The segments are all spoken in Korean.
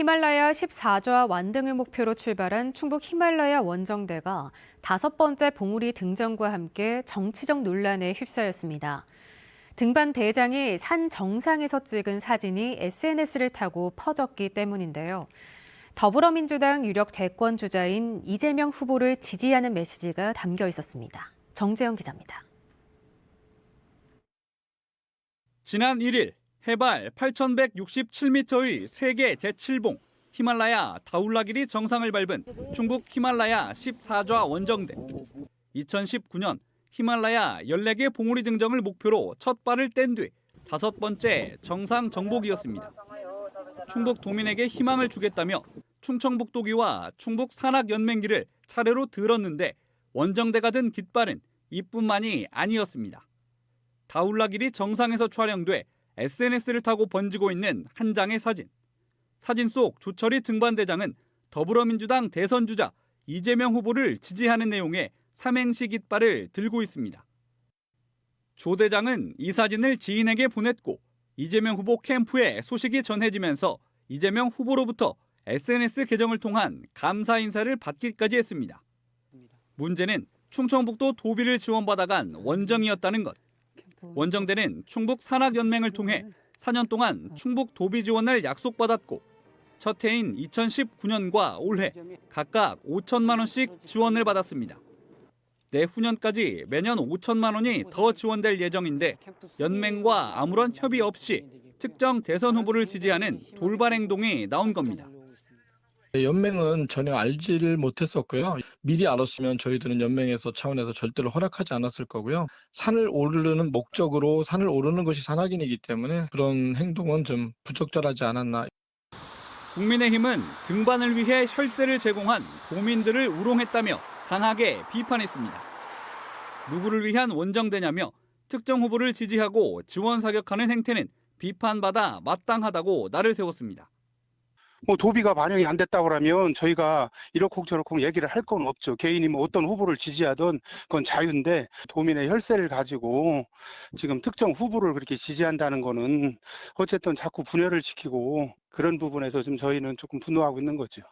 히말라야 14조와 완등을 목표로 출발한 충북 히말라야 원정대가 다섯 번째 봉우리 등정과 함께 정치적 논란에 휩싸였습니다. 등반 대장이 산 정상에서 찍은 사진이 SNS를 타고 퍼졌기 때문인데요. 더불어민주당 유력 대권 주자인 이재명 후보를 지지하는 메시지가 담겨 있었습니다. 정재영 기자입니다. 지난 1일 해발 8,167m의 세계 제7봉 히말라야 다울라길이 정상을 밟은 중국 히말라야 14좌 원정대. 2019년 히말라야 14개 봉우리 등정을 목표로 첫 발을 뗀 뒤 다섯 번째 정상 정복이었습니다. 충북 도민에게 희망을 주겠다며 충청북도기와 충북 산악연맹기를 차례로 들었는데 원정대가 든 깃발은 이뿐만이 아니었습니다. 다울라길이 정상에서 촬영돼 SNS를 타고 번지고 있는 한 장의 사진. 사진 속 조철희 등반대장은 더불어민주당 대선 주자 이재명 후보를 지지하는 내용의 삼행시 깃발을 들고 있습니다. 조 대장은 이 사진을 지인에게 보냈고 이재명 후보 캠프에 소식이 전해지면서 이재명 후보로부터 SNS 계정을 통한 감사 인사를 받기까지 했습니다. 문제는 충청북도 도비를 지원받아간 원정이었다는 것. 원정대는 충북 산악연맹을 통해 4년 동안 충북 도비 지원을 약속받았고 첫 해인 2019년과 올해 각각 5천만 원씩 지원을 받았습니다. 내후년까지 매년 5천만 원이 더 지원될 예정인데 연맹과 아무런 협의 없이 특정 대선 후보를 지지하는 돌발 행동이 나온 겁니다. 연맹은 전혀 알지를 못했었고요. 미리 알았으면 저희들은 연맹에서 차원에서 절대로 허락하지 않았을 거고요. 산을 오르는 목적으로 산을 오르는 것이 산악인이기 때문에 그런 행동은 좀 부적절하지 않았나. 국민의힘은 등반을 위해 혈세를 제공한 도민들을 우롱했다며 강하게 비판했습니다. 누구를 위한 원정대냐며 특정 후보를 지지하고 지원 사격하는 행태는 비판받아 마땅하다고 날을 세웠습니다. 뭐 도비가 반영이 안 됐다고 그러면 저희가 이렇고 저렇고 얘기를 할 건 없죠. 개인이 뭐 어떤 후보를 지지하든 그건 자유인데 도민의 혈세를 가지고 지금 특정 후보를 그렇게 지지한다는 거는 어쨌든 자꾸 분열을 시키고 그런 부분에서 지금 저희는 조금 분노하고 있는 거죠.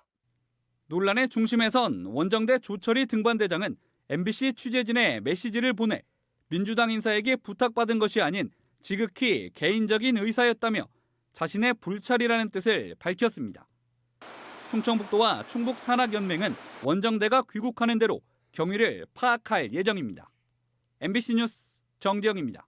논란의 중심에선 원정대 조철희 등반대장은 MBC 취재진에 메시지를 보내 민주당 인사에게 부탁받은 것이 아닌 지극히 개인적인 의사였다며 자신의 불찰이라는 뜻을 밝혔습니다. 충청북도와 충북 산악연맹은 원정대가 귀국하는 대로 경위를 파악할 예정입니다. MBC 뉴스 정지영입니다.